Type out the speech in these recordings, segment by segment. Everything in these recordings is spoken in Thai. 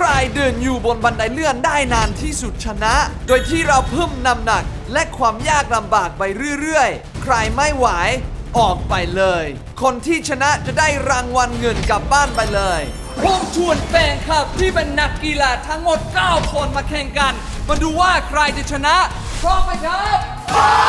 ใครเดินอยู่บนบันไดเลื่อนได้นานที่สุดชนะ โดยที่เราเพิ่มน้ำหนักและความยากลำบากไปเรื่อยๆ ใครไม่ไหวออกไปเลย คนที่ชนะจะได้รางวัลเงินกลับบ้านไปเลยผมชวนแฟนคลับที่เป็นนักกีฬาทั้งหมด 9 คนมาแข่งกัน มาดูว่าใครจะชนะ พร้อมไหมครับ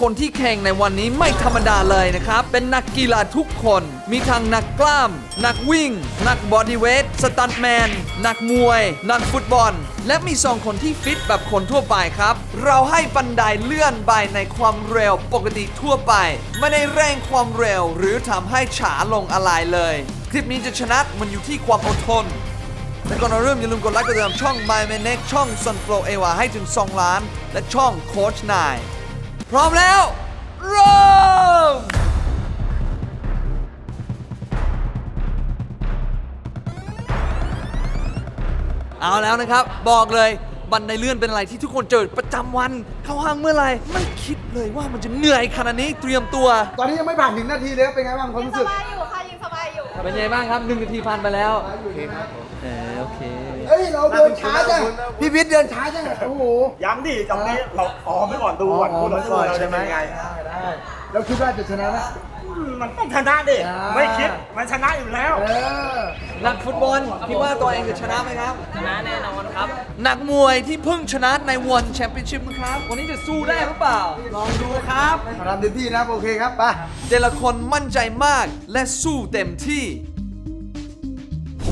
คนที่แข่งในวันนี้ไม่ธรรมดาเลยนะครับ เป็นนักกีฬาทุกคน มีทั้งนักกล้าม นักวิ่ง นักบอดี้เวท สตันแมน นักมวย นักฟุตบอล และมีสองคนที่ฟิตแบบคนทั่วไปครับ เราให้บันไดเลื่อนไปในความเร็วปกติทั่วไป ไม่ได้เร่งความเร็วหรือทำให้ช้าลงอะไรเลย คลิปนี้จะชนะมันอยู่ที่ความอดทนและก่อนเราเริ่มอย่าลืมกดไลค์กดติดตามช่อง My m a n e x ช่อง Sunflow a w ให้ถึง 2 ล้าน และช่องโคชนาย พร้อมแล้วเริ่มเอาแล้วนะครับ บอกเลยบันไดเลื่อนเป็นอะไรที่ทุกคนเจอประจำวันเข้าห้างเมื่อไหร่ไม่คิดเลยว่ามันจะเหนื่อยขนาดนี้เตรียมตัว ตอนนี้ยังไม่ผ่านถึงนาทีเลยครับเป็นไงบ้างความยังรู้สสึกบายอยู่ค่ะยังสบายอยู่ เป็นไงบ้างครับหนึ่งนาทีผ่านไปแล้วเออโอเคเอ้ย เราเดินช้าจังพี่วิทย์เดินช้าจังโอ้โหย้ำดิตรงนี้เราออมไปก่อนดูก่อนคู่เราสู้เราจะเป็นยังไงได้แล้วคิดว่าจะชนะไหมอืมมันต้องชนะดิอ่าไม่คิด มันชนะอยู่แล้วเออนักฟุตบอลคิดว่าตัวเองจะชนะไหมครับ ชนะแน่นอนครับ นักมวยที่เพิ่งชนะในวันแชมเปี้ยนชิพนะครับ วันนี้จะสู้ได้หรือเปล่า ลองดูครับทำเต็มที่นะโอเคครับไปแต่ละคนมั่นใจมากและสู้เต็มที่ผม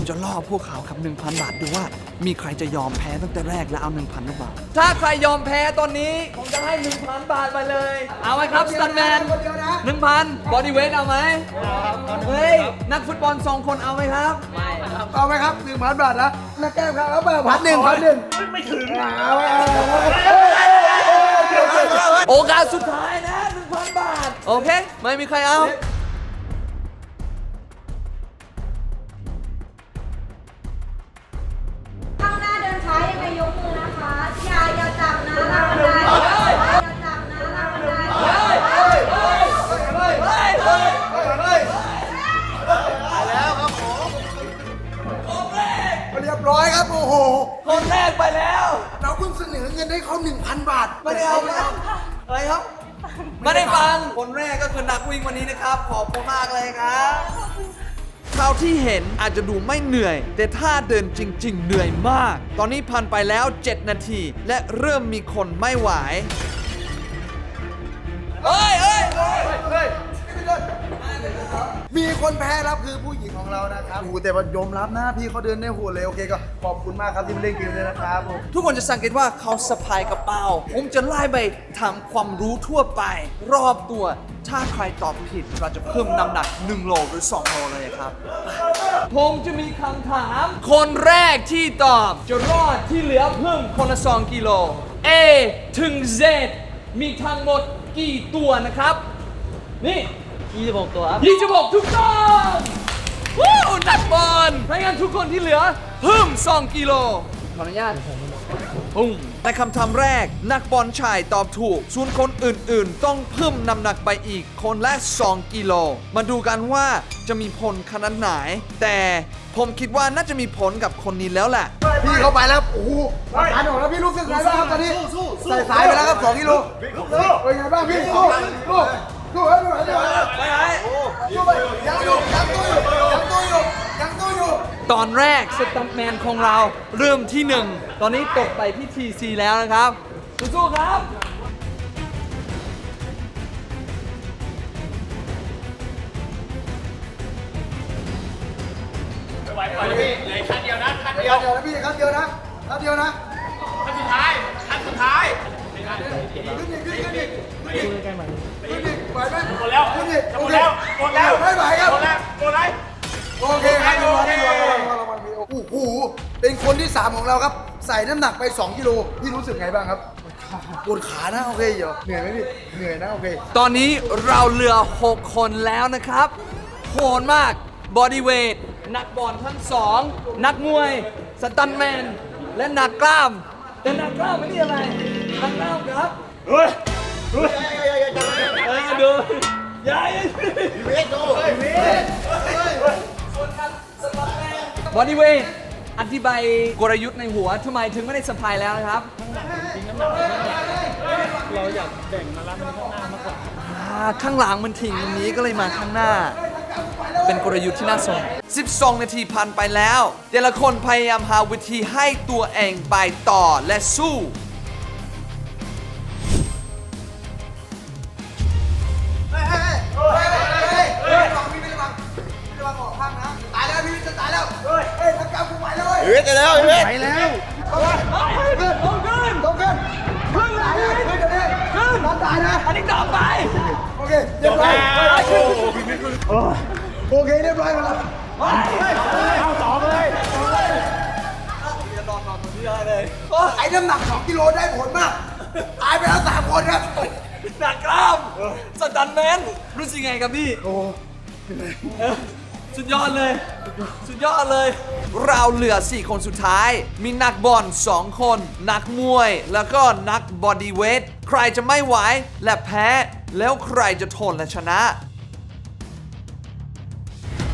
จะล่อพวกเขาครับ 1,000 บาทดูว่ามีใครจะยอมแพ้ตั้งแต่แรกแล้วเอา 1,000หรือเปล่า ถ้าใครยอมแพ้ตอนนี้ ผมจะให้ 1,000 บาทไปเลย เอาไหมครับสตันแมนคนเดียวนะ1,000บอดี้เวทเอาไหมเฮ้ย นักฟุตบอลสองคนเอาไหมครับ เอาไหมครับหนึ่งพันบาทนะนักแก้วครับเอาไปพันหนึ่งพันหนึ่งไม่ถึงเอาไปเอาไปเอาไปโอกาสสุดท้ายนะ1,000บาท โอเค ไม่มีใครเอา นอเงินให้เขา1,000 บาท ไม่ได้เอาไม่เอาอะไรครับ ไม่ได้ฟัง คนแรกก็คือนักวิ่งวันนี้นะครับ ขอบคุณมากเลยครับเท่าที่เห็นอาจจะดูไม่เหนื่อย แต่ถ้าเดินจริง ๆ เหนื่อยมาก ตอนนี้ผ่านไปแล้ว 7 นาที และเริ่มมีคนไม่ไหวเฮ้ยเฮ้ยเฮ้ยเฮ้ย มีคนแพ้ครับคือผู้หญิงของเรานะครับโอ้โหแต่ว่ายอมรับนะพี่เขาเดินได้โหดเลยโอเคก็ขอบคุณมากครับที่มาเล่นเกมเลยนะครับผมทุกคนจะสังเกตว่าเขาสะพายกระเป๋า ผมจะไล่ไปทำความรู้ทั่วไป รอบตัว ถ้าใครตอบผิดเราจะเพิ่มน้ำหนัก 1 โลหรือ 2 โลเลยครับ ผมจะมีคำถาม คนแรกที่ตอบจะรอดที่เหลือเพิ่มคนละ 2 กิโล A ถึง Z มีทั้งหมดกี่ตัวนะครับ นี่ 26 ตัวครับ 26 ทุกต้องวู้นักบอลถ้างั้นทุกคนที่เหลือเพิ่ม 2 กิโล ขออนุญาตปุ้งในคำถามแรกนักบอลชายตอบถูก ส่วนคนอื่นๆ ต้องเพิ่มน้ำหนักไปอีกคนละ 2 กิโล มาดูกันว่าจะมีผลขนาดไหน แต่ผมคิดว่าน่าจะมีผลกับคนนี้แล้วแหละ พี่เข้าไปแล้วโอ้โหผ่านออกแล้วพี่รู้สึกไงบ้างครับตอนนี้ใส่สายไปแล้วครับ2กิโลเป็นไงบ้างพี่สู้สู้ สู้ให้ดูหน่อยดิไปไหนสู้ไปยังอยู่ยังตู้อยู่ยังตู้อยู่ยังตู้อยู่ตอนแรกสตัมแมนของเราเริ่มที่หนึ่งตอนนี้ตกไปที่ทีซีแล้วนะครับสู้ๆครับเดียวนะพี่ครับเดียวนะครับเดียวนะขั้นสุดท้ายขั้นสุดท้ายขึ้นอีกขึ้นอีกขึ้นอีกขึ้นอีก ไหวไหมหมดแล้วขึ้นอีกหมดแล้วหมดแล้วไม่ไหวครับหมดแล้วหมดแล้วโอเคครับรางวัลรางวัลรางวัลรางวัลโอ้โหเป็นคนที่ 3 ของเราครับ ใส่น้ำหนักไป 2 กิโลพี่รู้สึกไงบ้างครับปวดขานะโอเคเดี๋ยวเหนื่อยไหมพี่เหนื่อยนะโอเค ตอนนี้เราเหลือ 6 คนแล้วนะครับโหดมากบอดี้เวทนักบอลทั้งสองนักมวยสตันแมน และนักกล้ามแต่นักกล้ามไม่นี่อะไรนักกล้ามครับเฮ้ยเฮ้ย บอดี้เวทอธิบายกลยุทธ์ในหัวทำไมถึงไม่ได้สะพายแล้วนะครับ เราอยากแบ่งมารับมันข้างหน้ามากกว่าข้างหลังมันทิ้งตรงนี้ก็เลยมาข้างหน้า เป็นกลยุทธ์ที่น่าสน 12 นาทีผ่านไปแล้ว แต่ละคนพยายามหาวิธีให้ตัวเองไปต่อและสู้ ฮ้ยเฮ้ยทำการกูไหวแล้วเว้ยเฮ้ยจะแล้วเฮ้ยไปแล้วต้องขึ้นต้องขึ้นต้องขึ้นขึ้นเลยขึ้นเดี๋ยวนี้ขึ้นนอนตายนะ อันนี้ต่อไป โอเคเรียบร้อยโอเคเรียบร้อยแล้วเอาสองเลยไอ้น้ำหนัก2กิโลได้ผลมากตายไปแล้ว3คนครับหนักกล้ามสตันแมนรู้สึกไงครับพี่โอ้ สุดยอดเลย สุดยอดเลย เราเหลือ 4 คนสุดท้าย มีนักบอล 2 คน นักมวย แล้วก็นักบอดี้เวท ใครจะไม่ไหวและแพ้ แล้วใครจะทนและชนะ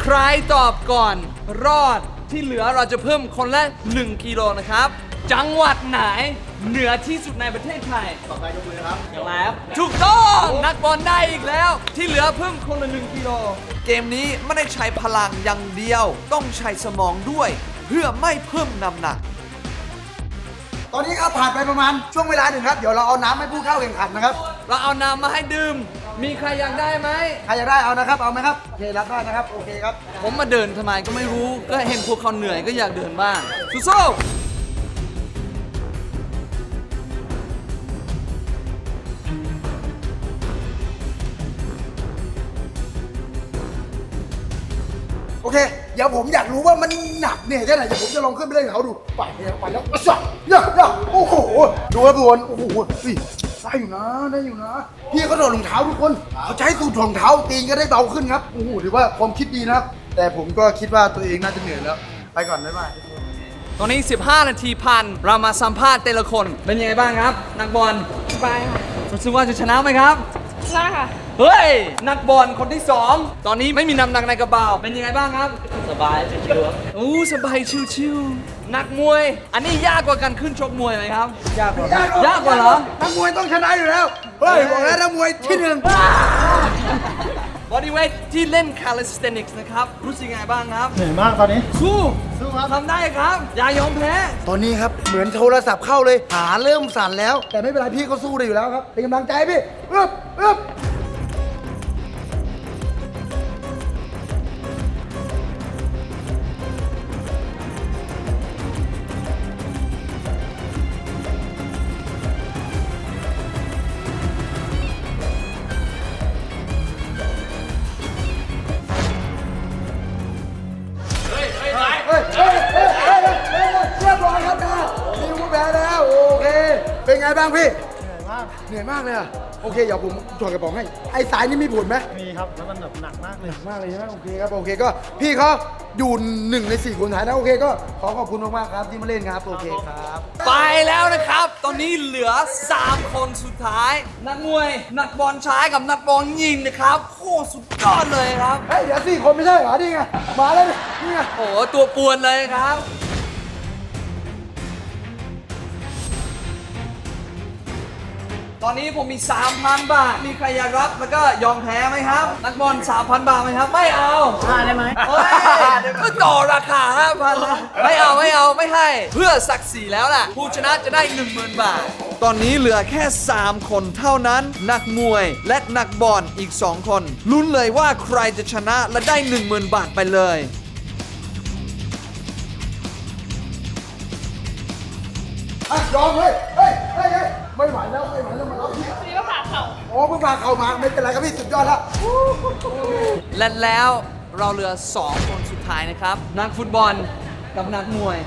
ใครตอบก่อนรอด ที่เหลือเราจะเพิ่มคนละ 1 กิโลนะครับ จังหวัดไหนเหนือที่สุดในประเทศไทยต่อไปยกมือครับแล้วถูกต้องนักบอลได้อีกแล้ว ที่เหลือเพิ่มคนละ 1 กิโล เกมนี้ไม่ได้ใช้พลังอย่างเดียว ต้องใช้สมองด้วย เพื่อไม่เพิ่มน้ำหนักตอนนี้ครับผ่านไปประมาณช่วงเวลาหนึ่งครับ เดี๋ยวเราเอาน้ำให้ผู้เข้าแข่งขันนะครับ เราเอาน้ำมาให้ดื่ม มีใครอยากได้ไหม ใครจะได้เอานะครับ เอาไหมครับโอเครับได้นะครับ โอเคครับ ผมมาเดินทำไมก็ไม่รู้ ก็เห็นพวกเขาเหนื่อยก็อยากเดินบ้างสู้ๆ โอเค เดี๋ยวผมอยากรู้ว่ามันหนักเนี่ยแค่ไหนเดี๋ยวผมจะลองขึ้นไปเล่นกับเขาดู ไปแล้วไปแล้วอะสักเนี่ยเนี่ยโอ้โห ดูครับทุกคนโอ้โหเฮ้ย ได้อยู่นะได้อยู่นะ พี่เขาโดดรองเท้าทุกคนเขาใช้สูตรรองเท้าตีนก็ได้เบาขึ้นครับโอ้โหถือว่าความคิดดีนะครับ แต่ผมก็คิดว่าตัวเองน่าจะเหนื่อยแล้ว ไปก่อนบ๊ายบายตอนนี้ 15 นาทีพันเรามาสัมภาษณ์แต่ละคน เป็นยังไงบ้างครับ นักบอลสบายค่ะรู้สึกว่าจะชนะไหมครับชนะค่ะ เฮ้ย นักบอลคนที่ 2 ตอนนี้ไม่มีน้ำหนักในกระเป๋าเป็นยังไงบ้างครับ สบายชิวๆอู้สบายชิวๆ นักมวย อันนี้ยากกว่าการขึ้นชกมวยไหมครับ ยากกว่ายากกว่าเหรอ นักมวยต้องชนะอยู่แล้ว เฮ้ยบอกแล้วนักมวยที่หนึ่งบอดี้เวทที่เล่นคาลิสเตนิกส์นะครับ รู้สึกยังไงบ้างครับ เหนื่อยมากตอนนี้ สู้สู้ครับทำได้ครับ อย่ายอมแพ้ ตอนนี้ครับ เหมือนโทรศัพท์เข้าเลยขาเริ่มสั่นแล้ว แต่ไม่เป็นไรพี่ก็สู้ได้อยู่แล้วครับ เป็นกำลังใจให้พี่อึบอึบางพี่ เหนื่อยมาก เหนื่อยมากเลยอะโอเค เดี๋ยวผมถอดกระป๋องให้ ไอ้สายนี่มีผลไหมมีครับ แล้วมันแบบหนักมากเลยมากเลยใช่ไหมโอเคครับ โอเคก็พี่เขาอยู่หนึ่งในสี่คนท้ายนะ โอเคก็ขอขอบคุณมากๆครับที่มาเล่นครับ โอเคครับ ไปแล้วนะครับ ตอนนี้เหลือ 3 คนสุดท้าย นักมวย นักบอลชายกับนักบอลหญิงนะครับโคตรสุดยอดเลยครับ เฮ้ย เดี๋ยวสี่คนไม่ใช่เหรอ นี่ไง มาแล้วนี่นี่ไง โอ้โหตัวป่วนเลยครับ ตอนนี้ผมมี 3,000 บาท มีใครอยากรับแล้วก็ยอมแพ้ไหมครับ นักบอล 3,000 บาทไหมครับ ไม่เอาได้ไหมเฮ้ยก็ต่อราคา 5,000นะไม่เอาไม่เอาไม่ให้ เพื่อศักดิ์ศรีแล้วล่ะ ผู้ชนะจะได้ 10,000 บาท ตอนนี้เหลือแค่ 3 คนเท่านั้น นักมวยและนักบอลอีก 2 คน ลุ้นเลยว่าใครจะชนะและได้ 10,000 บาทไปเลยอะยอมเฮ้ยเฮ้ยเฮ้ยเฮ้ย ไม่ไหวแล้วไม่ไหวแล้วมารับพี่นี่ก็ผ่าเข่าโอ้เพิ่งมาเข้ามาไม่เป็นไรครับพี่สุดยอดแล้วและแล้วเราเหลือ2คนสุดท้ายนะครับ นักฟุตบอลกับนักมวย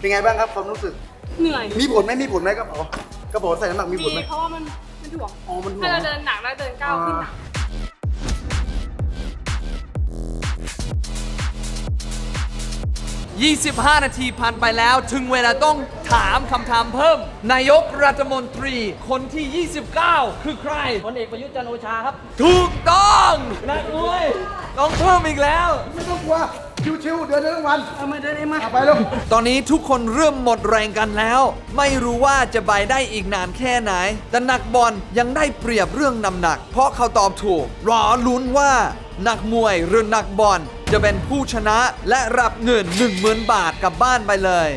เป็นไงบ้างครับความรู้สึก เหนื่อย มีผลไหมมีผลไหมกระเป๋ากระเป๋าใส่น้ำหนักมีผลไหมเพราะว่ามันมันถ่วงอ๋อมันถ่วง ถ้าเราเดินหนักแล้วเดินก้าวขึ้นหนัก 25 นาทีผ่านไปแล้ว ถึงเวลาต้องถามคำถามเพิ่ม นายกรัฐมนตรีคนที่ 29 คือใคร พลเอกประยุทธ์จันทร์โอชาครับ ถูกต้องนักมวยต้องเพิ่มอีกแล้ว ไม่ต้องกลัว ชิวๆ เดินได้ทั้งวันเอามาเดินเองมาไปลูกตอนนี้ทุกคนเริ่มหมดแรงกันแล้ว ไม่รู้ว่าจะไปได้อีกนานแค่ไหน แต่นักบอลยังได้เปรียบเรื่องน้ำหนัก เพราะเขาตอบถูก รอลุ้นว่านักมวยหรือนักบอล จะเป็นผู้ชนะและรับเงิน 1 0,000 บาทกลับบ้านไปเลย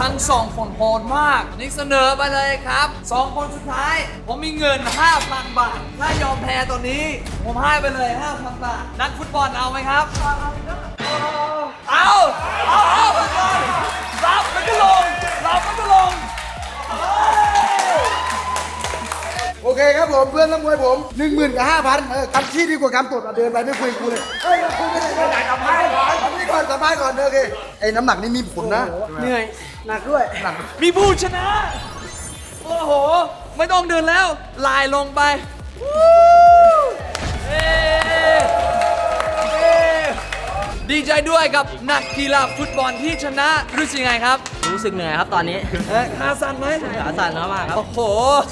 ทั้งสองคนโหดมากนี่เสนอไปเลยครับสองคนสุดท้าย ผมมีเงิน 5,000 บาท ถ้ายอมแพ้ตัวนี้ ผมให้ไปเลย 5,000 บาท นักฟุตบอลเอาไหมครับเอาเอา ผมเพื่อนนักมวยผมหนึ่งหมื่นกับห้าพันเออคำชี้ดีกว่าคำตดอะเดินไปไม่คุยกับกูเลยเฮ้ยคุยไม่ได้ไม่ได้สัมภาษณ์ก่อนสัมภาษณ์ก่อนสัมภาษณ์ก่อนโอเคไอ้น้ำหนักนี่มีผลนะเหนื่อยหนักด้วยหนักมีผู้ชนะ โอ้โห ไม่ต้องเดินแล้ว ลายลงไปวู้เย้เย้ดีใจด้วยกับนักกีฬาฟุตบอลที่ชนะรู้สึกไงครับ รู้สึกเหนื่อยครับตอนนี้เอ๊ะขาสั่นไหมขาสั่นมากๆครับ โอ้โห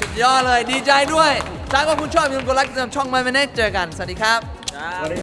สุดยอดเลยดีใจด้วย ถ้าก็คุณชอบอย่าลืมกดไลค์กดติดตามช่อง My m a n e เจอกัน สวัสดีครับ